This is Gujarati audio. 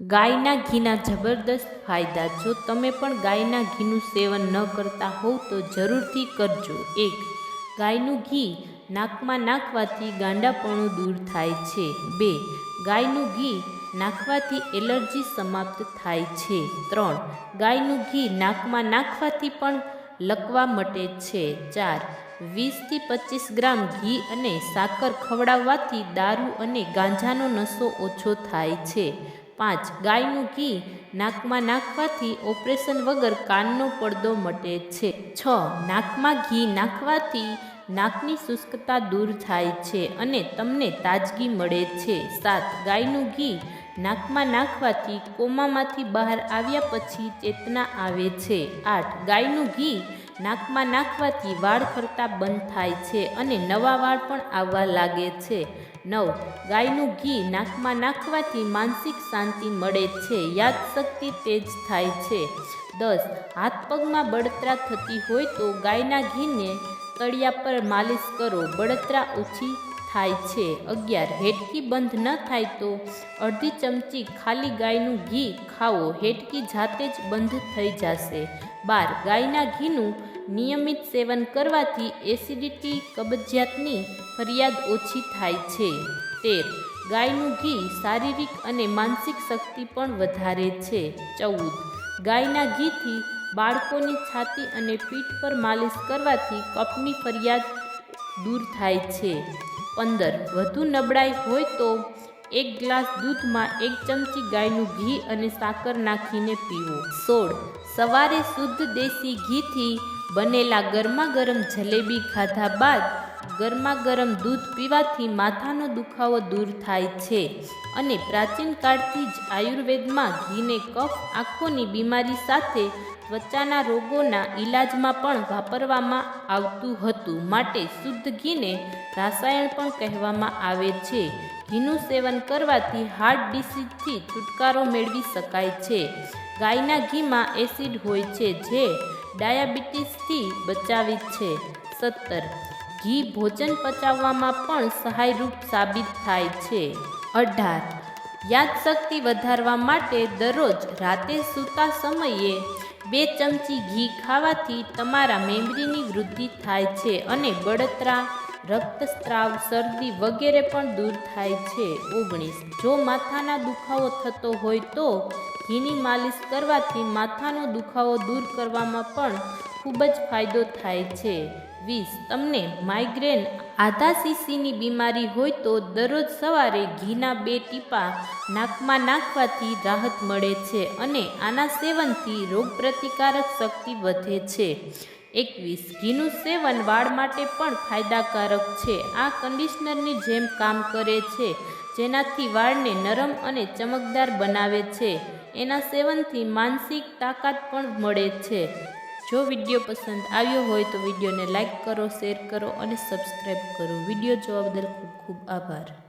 ગાયના ઘીના જબરદસ્ત ફાયદા. જો તમે પણ ગાયના ઘીનું સેવન ન કરતા હોવ, તો જરૂરથી કરજો. એક, ગાયનું ઘી નાકમાં નાખવાથી ગાંડાપણું દૂર થાય છે. બે, ગાયનું ઘી નાખવાથી એલર્જી સમાપ્ત થાય છે. ત્રણ, ગાયનું ઘી નાકમાં નાખવાથી પણ લકવા મટે છે. ચાર, વીસથી પચીસ ગ્રામ ઘી અને સાકર ખવડાવવાથી દારૂ અને ગાંજાનો નશો ઓછો થાય છે. પાંચ ગાયનું ઘી નાકમાં નાખવાથી ઓપરેશન વગર કાનનો પડદો મટે છે. છ નાકમાં ઘી નાખવાથી નાકની શુષ્કતા દૂર થાય છે અને તમને તાજગી મળે છે. સાત ગાયનું ઘી નાકમાં નાખવાથી કોમામાંથી બહાર આવ્યા પછી ચેતના આવે છે. આઠ ગાયનું ઘી નાકમાં નાખવાથી વાળ ફરતા બંધ થાય છે અને નવા વાળ પણ આવવા લાગે છે. નવ. ગાયનું ઘી નાકમાં નાખવાથી માનસિક શાંતિ મળે છે. યાદશક્તિ તેજ થાય છે. દસ. હાથ પગમાં બળતરા થતી હોય તો ગાયના ઘીને તળિયા પર માલિશ કરો. બળતરા ઓછી થાય છે. અગિયાર, હેટકી બંધ ન થાય તો અડધી ચમચી ખાલી ગાયનું ઘી ખાવો હેટકી જાતે જ બંધ થઈ જશે. બાર, ગાયના ઘીનું નિયમિત સેવન કરવાથી એસિડિટી કબજિયાતની ફરિયાદ ઓછી થાય છે. તેર, ગાયનું ઘી શારીરિક અને માનસિક શક્તિ પણ વધારે છે. ચૌદ, ગાયના ઘીથી બાળકોની છાતી અને પીઠ પર માલિશ કરવાથી કફની ફરિયાદ દૂર થાય છે. પંદર. વધુ નબળાઈ હોય તો એક ગ્લાસ દૂધમાં એક ચમચી ગાયનું ઘી અને સાકર નાખીને પીવો. સોળ. સવારે શુદ્ધ દેશી ઘીથી બનેલા ગરમા ગરમ જલેબી ખાધા બાદ ગરમા ગરમ દૂધ પીવાથી માથાનો દુખાવો દૂર થાય છે અને પ્રાચીન કાળથી જ આયુર્વેદમાં ઘીને કફ, આંખોની બીમારી સાથે ત્વચાના રોગોના ઈલાજમાં પણ વાપરવામાં આવતું હતું. માટે શુદ્ધ ઘીને રાસાયણ પણ કહેવામાં આવે છે. ઘીનું સેવન કરવાથી હાર્ટ ડિસીઝથી છુટકારો મેળવી શકાય છે. ગાયના ઘીમાં એસિડ હોય છે, જે ડાયાબિટીસથી બચાવે છે. સત્તર. ઘી ભોજન પચાવવામાં પણ સહાયરૂપ સાબિત થાય છે. અઢાર. યાદશક્તિ વધારવા માટે દરરોજ રાતે સૂતા સમયે બે ચમચી ઘી ખાવાથી તમારા મેમરીની વૃદ્ધિ થાય છે અને બળતરા રક્તસ્રાવ, શરદી વગેરે પણ દૂર થાય છે. ઓગણીસ. જો માથાના દુખાવો થતો હોય તો ઘીની માલિશ કરવાથી માથાનો દુખાવો દૂર કરવામાં પણ ખૂબ જ ફાયદો થાય છે. વીસ. તમને માઇગ્રેન, આધા સીસીની બીમારી હોય તો દરરોજ સવારે ઘીના બે ટીપા નાકમાં નાખવાથી રાહત મળે છે અને આના સેવનથી રોગપ્રતિકારક શક્તિ વધે છે. એકવીસ ઘીનું સેવન વાળ માટે પણ ફાયદાકારક છે. આ કન્ડિશનરની જેમ કામ કરે છે, જેનાથી વાળને નરમ અને ચમકદાર બનાવે છે. એના સેવનથી માનસિક તાકાત પણ મળે છે. જો વીડિયો પસંદ આવ્યો હોય તો વિડીયોને લાઇક કરો, શેર કરો અને સબસ્ક્રાઈબ કરો. વીડિયો જોવા બદલ ખૂબ ખૂબ આભાર.